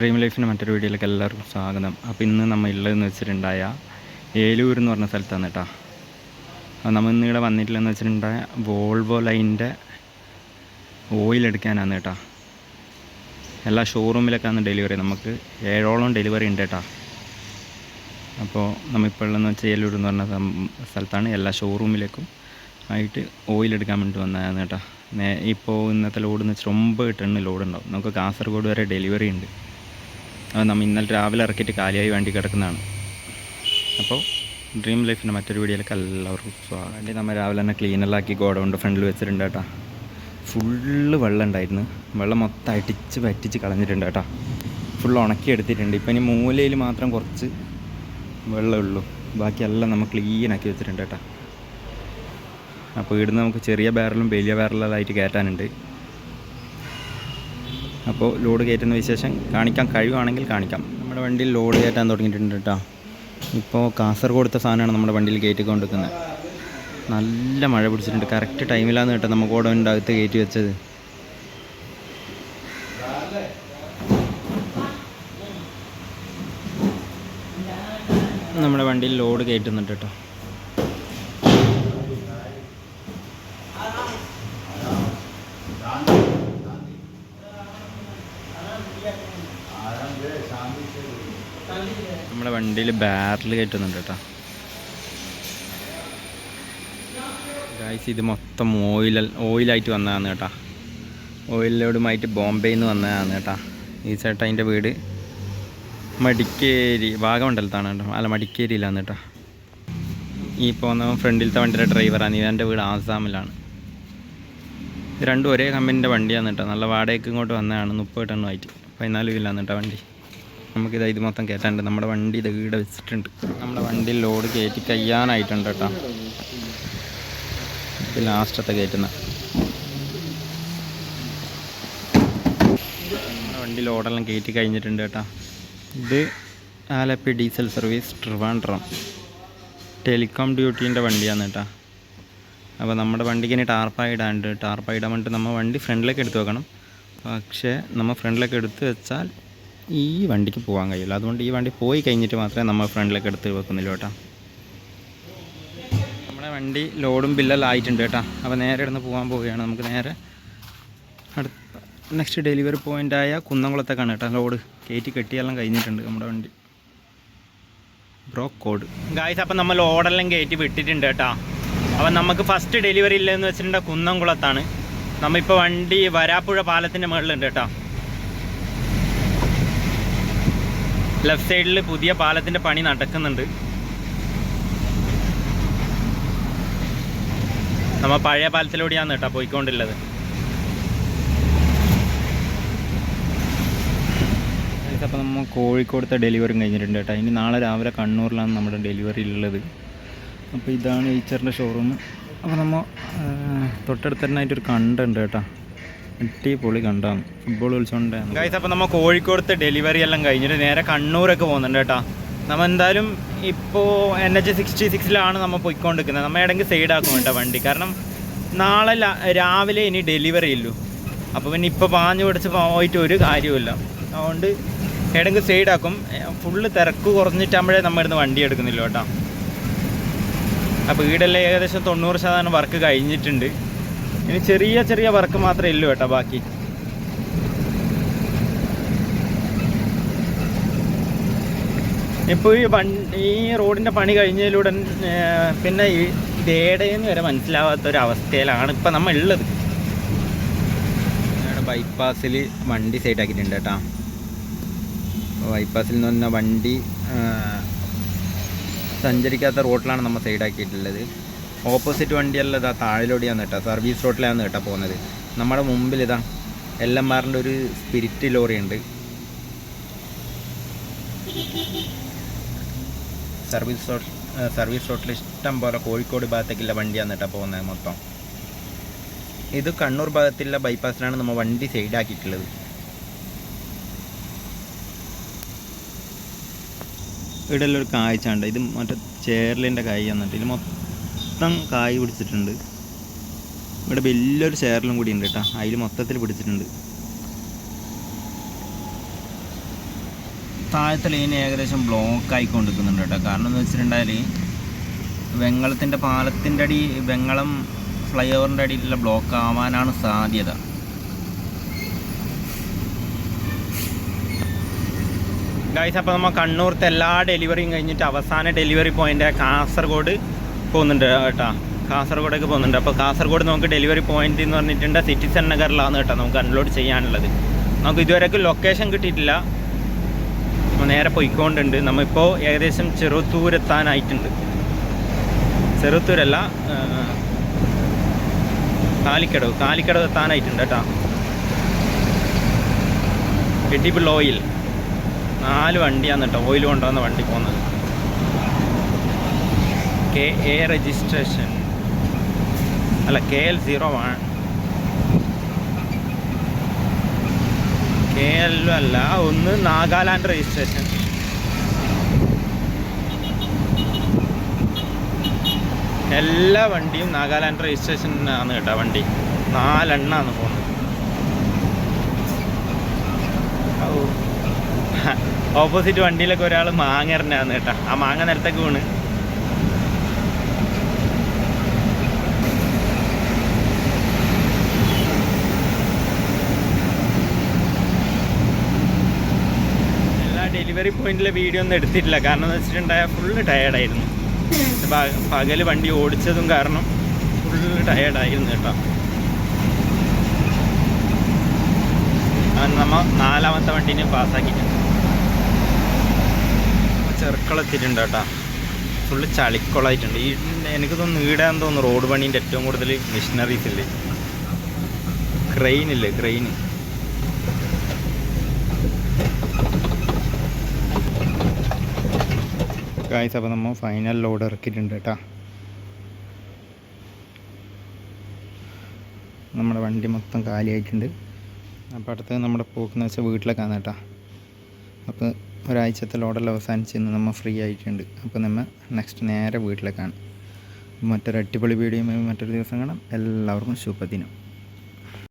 Dream ലൈഫിന്റെ മറ്റൊരു വീഡിയോയിലേക്ക് എല്ലാവർക്കും സ്വാഗതം. അപ്പോൾ ഇന്ന് നമ്മൾ ഉള്ളതെന്ന് വെച്ചിട്ടുണ്ടായ ഏലൂർ എന്ന് പറഞ്ഞ സ്ഥലത്താണ് കേട്ടോ നമ്മൾ ഇന്ന് ഇവിടെ വന്നിട്ടില്ലെന്ന് വെച്ചിട്ടുണ്ടായ വോൾവോ ലൈന്റെ ഓയിൽ എടുക്കാനാണ് കേട്ടോ എല്ലാ ഷോറൂമിലൊക്കെയാണ് ഡെലിവറി നമുക്ക് ഏഴോളം ഡെലിവറി ഉണ്ട് കേട്ടോ അപ്പോൾ നമ്മളിപ്പോൾ ഉള്ളതെന്ന് വെച്ചാൽ ഏലൂർ എന്ന് പറഞ്ഞ സ്ഥലത്താണ് എല്ലാ ഷോറൂമിലേക്കും ആയിട്ട് ഓയിൽ എടുക്കാൻ വേണ്ടി വന്നതാണ് കേട്ടോ ഇപ്പോൾ ഇന്നത്തെ ലോഡ് എന്ന് വെച്ചാൽ ഒമ്പത് ടണ്ണ് ലോഡ് ഉണ്ടാവും നമുക്ക് കാസർഗോഡ് വരെ ഡെലിവറി ഉണ്ട്. നമ്മൾ ഇന്നലെ രാവിലെ ഇറക്കിയിട്ട് കാലിയായി വേണ്ടി കിടക്കുന്നതാണ്. അപ്പോൾ ഡ്രീം ലൈഫിന്റെ മറ്റൊരു വീഡിയോയിലേക്ക് എല്ലാവർക്കും സ്വാഗതം. നമ്മൾ രാവിലെ തന്നെ ക്ലീനെല്ലാക്കി ഗോഡൗണ്ട് ഫ്രണ്ടിൽ വെച്ചിട്ടുണ്ട് കേട്ടോ. ഫുള്ള് വെള്ളം ഉണ്ടായിരുന്നു. വെള്ളം മൊത്തം അടിച്ച് പറ്റിച്ച് കളഞ്ഞിട്ടുണ്ട് കേട്ടോ. ഫുൾ ഉണക്കി എടുത്തിട്ടുണ്ട്. ഇപ്പം ഇനി മൂലയിൽ മാത്രം കുറച്ച് വെള്ളമുള്ളൂ ബാക്കിയെല്ലാം നമ്മൾ ക്ലീൻ ആക്കി വെച്ചിട്ടുണ്ട് കേട്ടോ. അപ്പോൾ ഇവിടുന്ന് നമുക്ക് ചെറിയ ബാരലും വലിയ ബാരലായിട്ട് കയറ്റാനുണ്ട്. അപ്പോൾ ലോഡ് കയറ്റുന്ന വിശേഷം കാണിക്കാൻ കഴിയുവാണെങ്കിൽ കാണിക്കാം. നമ്മുടെ വണ്ടിയിൽ ലോഡ് കയറ്റാൻ തുടങ്ങിയിട്ടുണ്ട് കേട്ടോ. ഇപ്പോൾ കാസർഗോഡത്തെ സാധനമാണ് നമ്മുടെ വണ്ടിയിൽ കയറ്റിക്കൊണ്ടിരിക്കുന്നത്. നല്ല മഴ പിടിച്ചിട്ടുണ്ട്. കറക്റ്റ് ടൈമിലാണ് കേട്ടോ നമുക്ക് ഓടവന്റെ അകത്ത് കയറ്റി വെച്ചത്. നമ്മുടെ വണ്ടിയിൽ ലോഡ് കയറ്റുന്നുണ്ട് കേട്ടോ. നമ്മുടെ വണ്ടിയിൽ ബാരൽ കയറ്റുന്നുണ്ട് കേട്ടോ. ഗായ്സ് ഇത് മൊത്തം ഓയിൽ ഓയിലായിട്ട് വന്നതാണ് കേട്ടോ. ഓയിലോടുമായിട്ട് ബോംബെയിൽ നിന്ന് വന്നതാണ് കേട്ടോ. ഈ ചേട്ടാ അതിന്റെ വീട് മടിക്കേരി വാഗമണ്ഡലത്താണ് കേട്ടോ. അല്ല മടിക്കേരിയിലാണ് കേട്ടോ. ഈ പോകുന്ന ഫ്രണ്ടിലത്തെ വണ്ടിയുടെ ഡ്രൈവറാണ്. ഇവന്റെ വീട് ആസാമിലാണ്. രണ്ടും ഒരേ കമ്പനിന്റെ വണ്ടിയാണ് കേട്ടോ. നല്ല വാടകയ്ക്ക് ഇങ്ങോട്ട് വന്നതാണ്. മുപ്പത് ടണ്ണുമായിട്ട് പതിനാല് കിലാണ് കേട്ടോ വണ്ടി. നമുക്കിത് ഇത് മൊത്തം കയറ്റാണ്ട് നമ്മുടെ വണ്ടി ഇത് ഈടെ വെച്ചിട്ടുണ്ട്. നമ്മുടെ വണ്ടി ലോഡ് കയറ്റി കഴിയാനായിട്ടുണ്ട് കേട്ടോ. ഇത് ലാസ്റ്റത്തെ കയറ്റുന്ന വണ്ടി ലോഡെല്ലാം കയറ്റി കഴിഞ്ഞിട്ടുണ്ട് കേട്ടോ. ഇത് Alleppey diesel service Trivandrum. Telecom ഡ്യൂട്ടീന്റെ വണ്ടിയാണ് കേട്ടോ. അപ്പോൾ നമ്മുടെ വണ്ടിക്ക് ഇനി ടാർപ്പായി ഇടാണ്ട് ടാർപ്പായി ഇടാൻ വേണ്ടിയിട്ട് നമ്മൾ വണ്ടി ഫ്രണ്ടിലേക്ക് എടുത്ത് വെക്കണം. പക്ഷേ നമ്മൾ ഫ്രണ്ടിലേക്ക് എടുത്ത് വെച്ചാൽ ഈ വണ്ടിക്ക് പോകാൻ കഴിയില്ല. അതുകൊണ്ട് ഈ വണ്ടി പോയി കഴിഞ്ഞിട്ട് മാത്രമേ നമ്മൾ ഫ്രണ്ടിലേക്ക് എടുത്ത് വെക്കുന്നില്ല കേട്ടോ. നമ്മുടെ വണ്ടി ലോഡും ബില്ലെല്ലാം ആയിട്ടുണ്ട് കേട്ടോ. അപ്പോൾ നേരെ ഇടന്ന് പോകാൻ പോവുകയാണ്. നമുക്ക് നേരെ അടുത്ത നെക്സ്റ്റ് ഡെലിവറി പോയിന്റായ കുന്നംകുളത്തേക്കാണ് കേട്ടോ ലോഡ്. കയറ്റി കെട്ടിയെല്ലാം കഴിഞ്ഞിട്ടുണ്ട് നമ്മുടെ വണ്ടി. ബ്രോ കോഡ് ഗായ്സ് അപ്പം നമ്മൾ ലോഡെല്ലാം കയറ്റി വിട്ടിട്ടുണ്ട് കേട്ടോ. അപ്പം നമുക്ക് ഫസ്റ്റ് ഡെലിവറി ഇല്ലെന്ന് വെച്ചിട്ടുണ്ടെങ്കിൽ കുന്നംകുളത്താണ്. നമ്മളിപ്പോൾ വണ്ടി വരാപ്പുഴ പാലത്തിന്റെ മുകളിലുണ്ട് കേട്ടോ. ലെഫ്റ്റ് സൈഡിൽ പുതിയ പാലത്തിന്റെ പണി നടക്കുന്നുണ്ട്. നമ്മൾ പഴയ പാലത്തിലൂടെയാണ് കേട്ടോ പോയിക്കൊണ്ടുള്ളത് അപ്പോൾ നമ്മൾ കോഴിക്കോടത്തെ ഡെലിവറി കഴിഞ്ഞിട്ടുണ്ട് കേട്ടോ. ഇനി നാളെ രാവിലെ കണ്ണൂരിലാണ് നമ്മുടെ ഡെലിവറി ഉള്ളത്. അപ്പോൾ ഇതാണ് ഈച്ചറിന്റെ ഷോറൂം അപ്പോൾ നമ്മൾ തൊട്ടടുത്ത് തന്നെ ആയിട്ടൊരു കണ്ടുണ്ട് കേട്ടോ. അടിപൊളി കണ്ടാണ്. ഫുട്ബോൾ കളിച്ചോണ്ട് ഗൈസ് അപ്പോൾ നമ്മ കോഴിക്കോടത്തെ ഡെലിവറി എല്ലാം കഴിഞ്ഞിട്ട് നേരെ കണ്ണൂരൊക്കെ പോകുന്നുണ്ട് കേട്ടോ. നമ്മ എന്തായാലും ഇപ്പോ എൻ എച്ച് സിക്സ്റ്റി സിക്സിലാണ് നമ്മൾ പോയിക്കൊണ്ടിരിക്കുന്നത്. നമ്മൾ എവിടെയെങ്കിൽ സൈഡ് ആക്കും കേട്ടോ വണ്ടി. കാരണം നാളെ രാവിലെ ഇനി ഡെലിവറി ഇല്ലു. അപ്പോൾ പിന്നെ ഇപ്പോൾ പാഞ്ഞു പിടിച്ച് പോയിട്ട് ഒരു കാര്യമില്ല അതുകൊണ്ട് എവിടെയെങ്കിൽ സൈഡ് ആക്കും. ഫുള്ള് തിരക്ക് കുറഞ്ഞിട്ടാകുമ്പോഴേ നമ്മൾ ഇരുന്ന് വണ്ടി എടുക്കുന്നില്ല കേട്ടോ. അപ്പോൾ വീടെല്ലാം ഏകദേശം തൊണ്ണൂറ് ശതമാനം വർക്ക് കഴിഞ്ഞിട്ടുണ്ട്. ഇനി ചെറിയ ചെറിയ വർക്ക് മാത്രമേ ഉള്ളൂ കേട്ടോ ബാക്കി. ഇപ്പോൾ ഈ വണ്ടി ഈ റോഡിന്റെ പണി കഴിഞ്ഞതിലൂടെ പിന്നെ ഈ ഇതേടേന്ന് വരെ മനസ്സിലാവാത്ത ഒരു അവസ്ഥയിലാണ് ഇപ്പം നമ്മൾ ഉള്ളത്. ബൈപ്പാസിൽ വണ്ടി സൈഡ് ആക്കിയിട്ടുണ്ട് കേട്ടോ. ബൈപ്പാസിൽ നിന്ന് വന്ന വണ്ടി സഞ്ചരിക്കാത്ത റോട്ടിലാണ് നമ്മൾ സൈഡാക്കിയിട്ടുള്ളത് ഓപ്പോസിറ്റ് വണ്ടിയല്ല ഇതാ താഴിലോടിയാണ് കേട്ടോ സർവീസ് റോട്ടിലാണ് കേട്ടോ പോകുന്നത് നമ്മുടെ മുമ്പിൽ ഇതാ എൽ എം ആറിന്റെ ഒരു സ്പിരിറ്റ് ലോറി ഉണ്ട്. സർവീസ് റോഡ് സർവീസ് റോട്ടിൽ ഇഷ്ടം പോലെ കോഴിക്കോട് ഭാഗത്തേക്കുള്ള വണ്ടിയാണ് കേട്ടോ പോകുന്നത് മൊത്തം. ഇത് കണ്ണൂർ ഭാഗത്തുള്ള ബൈപ്പാസിലാണ് നമ്മൾ വണ്ടി സൈഡാക്കിയിട്ടുള്ളത് ഇവിടെ ഒരു കാഴ്ച ഉണ്ട് ഇത് മറ്റേ ചേരലിന്റെ കൈ എന്നിട്ട് ഇതിൽ മൊത്തം കായ് പിടിച്ചിട്ടുണ്ട്. ഇവിടെ വലിയൊരു ചേറിലും കൂടി ഉണ്ട് കേട്ടോ. അതിൽ മൊത്തത്തിൽ പിടിച്ചിട്ടുണ്ട്. താഴത്തെ ലൈൻ ഏകദേശം ബ്ലോക്ക് ആയിക്കൊണ്ടിരിക്കുന്നുണ്ട് കേട്ടോ. കാരണം എന്ന് വെച്ചിട്ടുണ്ടെങ്കിൽ വെങ്ങളത്തിന്റെ പാലത്തിന്റെ അടി വെങ്ങളം ഫ്ലൈ ഓവറിന്റെ അടിയിലുള്ള ബ്ലോക്ക് ആവാനാണ് സാധ്യത. ഗൈസ് അപ്പോൾ നമ്മൾ കണ്ണൂർത്തെ എല്ലാ ഡെലിവറിയും കഴിഞ്ഞിട്ട് അവസാന ഡെലിവറി പോയിന്റ് കാസർഗോഡ് പോകുന്നുണ്ട് കേട്ടോ. കാസർഗോഡേക്ക് പോകുന്നുണ്ട്. അപ്പോൾ കാസർഗോഡ് നമുക്ക് ഡെലിവറി പോയിന്റ് എന്ന് പറഞ്ഞിട്ടുണ്ട് സിറ്റിസൺ നഗറിലാണ് കേട്ടോ നമുക്ക് അൺലോഡ് ചെയ്യാനുള്ളത്. നമുക്ക് ഇതുവരെയൊക്കെ ലൊക്കേഷൻ കിട്ടിയിട്ടില്ല. നേരെ പോയിക്കൊണ്ടുണ്ട്. നമ്മളിപ്പോൾ ഏകദേശം ചെറുത്തൂർ എത്താനായിട്ടുണ്ട് ചെറുത്തൂരല്ല കാലിക്കടവ്. കാലിക്കടവ് എത്താനായിട്ടുണ്ട് കേട്ടോ. എഡിബിൾ ഓയിൽ നാല് വണ്ടിയാണ് കേട്ടോ. ഓയിൽ കൊണ്ടുവന്ന വണ്ടി പോകുന്നത്. K A registration. അല്ല K L zero one K എല്ലും അല്ല ഒന്ന് നാഗാലാൻഡ് രജിസ്ട്രേഷൻ. എല്ലാ വണ്ടിയും നാഗാലാൻഡ് രജിസ്ട്രേഷൻ ആണ് കേട്ടോ വണ്ടി. നാലെണ്ണാണ് പോകുന്നത്. ഓപ്പോസിറ്റ് വണ്ടിയിലൊക്കെ ഒരാൾ മാങ്ങ എറിഞ്ഞാന്ന് കേട്ടോ. ആ മാങ്ങ നേരത്തേക്ക് വീണ് എല്ലാ ഡെലിവറി പോയിന്റിലെ വീഡിയോ ഒന്നും എടുത്തിട്ടില്ല. കാരണം എന്ന് വെച്ചിട്ടുണ്ടായ ഫുള്ള് ടയേർഡായിരുന്നു പകൽ വണ്ടി ഓടിച്ചതും കാരണം ഫുള്ള് ടയേർഡായിരുന്നു കേട്ടോ. നമ്മ നാലാമത്തെ വണ്ടീനെ പാസ്സാക്കിയിട്ടുണ്ട് ചെറുക്കളെത്തിയിട്ടുണ്ട് കേട്ടോ. ഫുള്ള് ചളിക്കുളമായിട്ടുണ്ട് ഈ എനിക്ക് തോന്നുന്നു ഈടാൻ തോന്നുന്നു റോഡ് പണീന്റെ ഏറ്റവും കൂടുതൽ മിഷനറീസ് ഇല്ലേ? ക്രെയിൻ ഇല്ലേ? ഗായ്സ് അപ്പോൾ നമ്മൾ ഫൈനൽ ലോഡ് ഇറക്കിയിട്ടുണ്ട് കേട്ടോ നമ്മുടെ വണ്ടി മൊത്തം കാലിയായിട്ടുണ്ട്. അപ്പോൾ അടുത്ത് നമ്മുടെ പോക്കെന്ന് വെച്ചാൽ വീട്ടിലേക്കാണ് കേട്ടോ അപ്പോൾ ഒരാഴ്ചത്തെ ലോഡെല്ലാം അവസാനിച്ച് ഇന്ന് നമ്മൾ ഫ്രീ ആയിട്ടുണ്ട്. അപ്പോൾ നമ്മൾ നെക്സ്റ്റ് നേരെ വീട്ടിലേക്കാണ്. മറ്റൊരു അടിപൊളി വീഡിയോയുമായി മറ്റൊരു ദിവസം കാണാം. എല്ലാവർക്കും ശുഭദിനം.